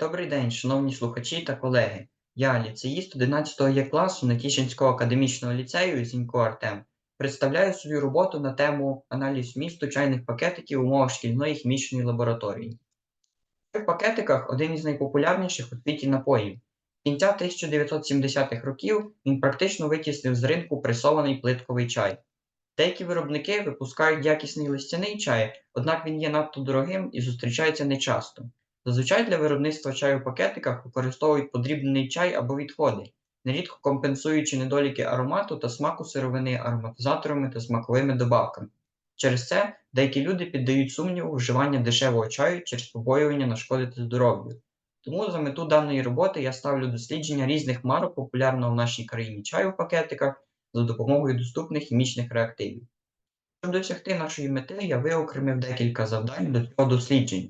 Добрий день, шановні слухачі та колеги. Я, ліцеїст 11 Є класу Нетішинського академічного ліцею Зінько Артем. Представляю свою роботу на тему аналіз вмісту чайних пакетиків в умовах шкільної хімічної лабораторії. В пакетиках один із найпопулярніших у світі напоїв. Кінця 1970-х років він практично витіснив з ринку пресований плитковий чай. Деякі виробники випускають якісний листяний чай, однак він є надто дорогим і зустрічається нечасто. Зазвичай для виробництва чаю в пакетиках використовують подрібнений чай або відходи, нерідко компенсуючи недоліки аромату та смаку сировини ароматизаторами та смаковими добавками. Через це деякі люди піддають сумніву вживання дешевого чаю через побоювання нашкодити здоров'ю. Тому за мету даної роботи я ставлю дослідження різних марок популярного в нашій країні чаю в пакетиках за допомогою доступних хімічних реактивів. Щоб досягти нашої мети, я виокремив декілька завдань до цього дослідження.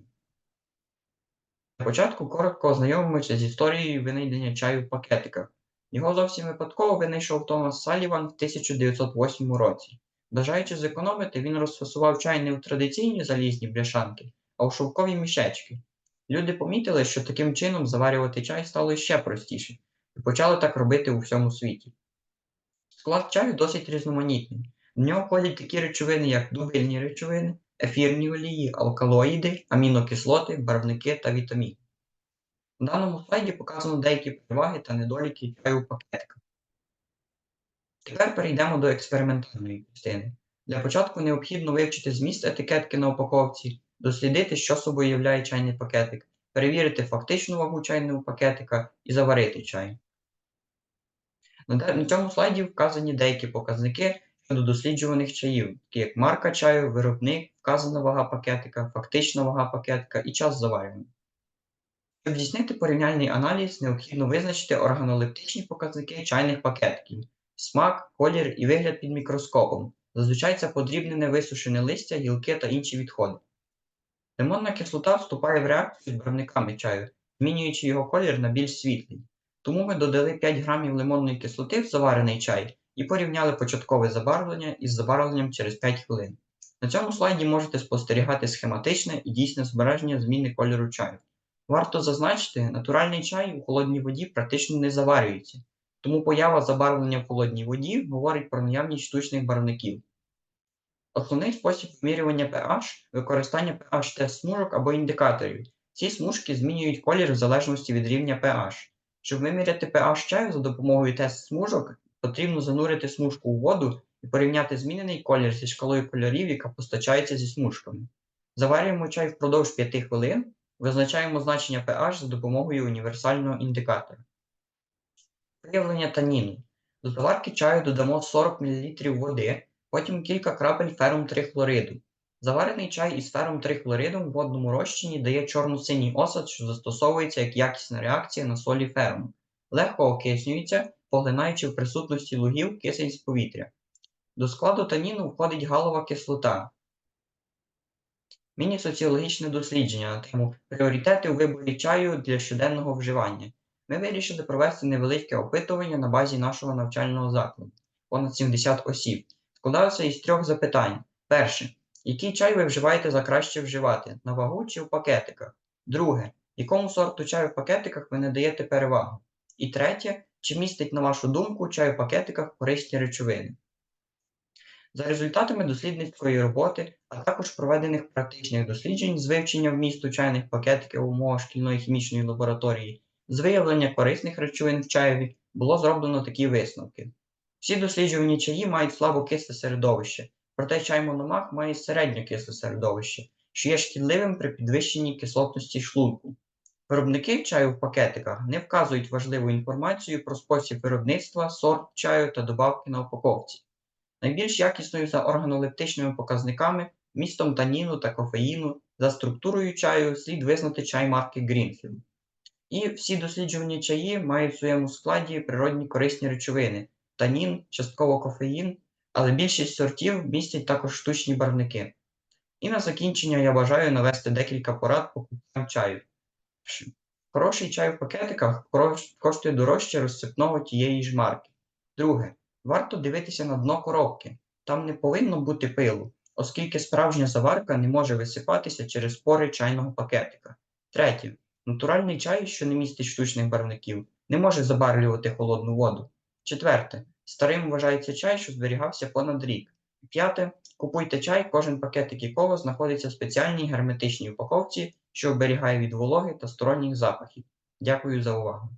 Початку коротко ознайомимося з історією винайдення чаю в пакетиках. Його зовсім випадково винайшов Томас Саліван в 1908 році. Бажаючи зекономити, він розфасував чай не в традиційні залізні бляшанки, а у шовкові мішечки. Люди помітили, що таким чином заварювати чай стало ще простіше, і почали так робити у всьому світі. Склад чаю досить різноманітний. В нього входять такі речовини, як дубильні речовини, ефірні олії, алкалоїди, амінокислоти, барвники та вітаміни. На даному слайді показано деякі переваги та недоліки чаю в пакетиках. Тепер перейдемо до експериментальної частини. Для початку необхідно вивчити зміст етикетки на упаковці, дослідити, що собою являє чайний пакетик, перевірити фактичну вагу чайного пакетика і заварити чай. На цьому слайді вказані деякі показники щодо досліджуваних чаїв, такі як марка чаю, виробник, вказана вага пакетика, фактична вага пакетика і час заварювання. Щоб здійснити порівняльний аналіз, необхідно визначити органолептичні показники чайних пакетиків, смак, колір і вигляд під мікроскопом. Зазвичай це подрібнене висушене листя, гілки та інші відходи. Лимонна кислота вступає в реакцію з барвниками чаю, змінюючи його колір на більш світлий. Тому ми додали 5 грамів лимонної кислоти в заварений чай і порівняли початкове забарвлення із забарвленням через 5 хвилин. На цьому слайді можете спостерігати схематичне і дійсне зображення зміни кольору чаю. Варто зазначити, натуральний чай у холодній воді практично не заварюється, тому поява забарвлення в холодній воді говорить про наявність штучних барвників. Основний спосіб вимірювання pH використання pH тест смужок або індикаторів. Ці смужки змінюють колір в залежності від рівня pH. Щоб виміряти pH чаю за допомогою тест смужок, потрібно занурити смужку у воду і порівняти змінений колір зі шкалою кольорів, яка постачається зі смужками. Заварюємо чай впродовж 5 хвилин, визначаємо значення pH за допомогою універсального індикатора. Виявлення таніну. До заварки чаю додамо 40 мл води, потім кілька крапель ферум 3 хлориду. Заварений чай із ферум 3 хлоридом в водному розчині дає чорно-синій осад, що застосовується як якісна реакція на солі ферму. Легко окиснюється, поглинаючи в присутності лугів кисень з повітря. До складу таніну входить галова кислота. Міні-соціологічне дослідження на тему пріоритети у виборі чаю для щоденного вживання. Ми вирішили провести невелике опитування на базі нашого навчального закладу, понад 70 осіб. Складалося із трьох запитань. Перше. Який чай ви вживаєте за краще вживати? На вагу чи в пакетиках? Друге. Якому сорту чаю в пакетиках ви не даєте перевагу? І третє, чи містить, на вашу думку, чай в пакетиках корисні речовини? За результатами дослідницької роботи, а також проведених практичних досліджень з вивчення вмісту чайних пакетиків в умовах шкільної хімічної лабораторії, з виявлення корисних речовин в чаєві було зроблено такі висновки. Всі досліджувані чаї мають слабокисле середовище, проте чай мономах має середньокисле середовище, що є шкідливим при підвищенні кислотності шлунку. Виробники чаю в пакетиках не вказують важливу інформацію про спосіб виробництва, сорт чаю та добавки на упаковці. Найбільш якісною за органолептичними показниками, містом таніну та кофеїну, за структурою чаю слід визнати чай марки Greenfield. І всі досліджувані чаї мають в своєму складі природні корисні речовини танін, частково кофеїн, але більшість сортів містять також штучні барвники. І на закінчення я бажаю навести декілька порад покупцям чаю. Хороший чай в пакетиках коштує дорожче розсипного тієї ж марки. Друге, варто дивитися на дно коробки. Там не повинно бути пилу, оскільки справжня заварка не може висипатися через пори чайного пакетика. Третє, Натуральний чай, що не містить штучних барвників, не може забарвлювати холодну воду. Четверте. Старим вважається чай, що зберігався понад рік. П'яте. Купуйте чай, кожен пакетик якого знаходиться в спеціальній герметичній упаковці, що оберігає від вологи та сторонніх запахів. Дякую за увагу.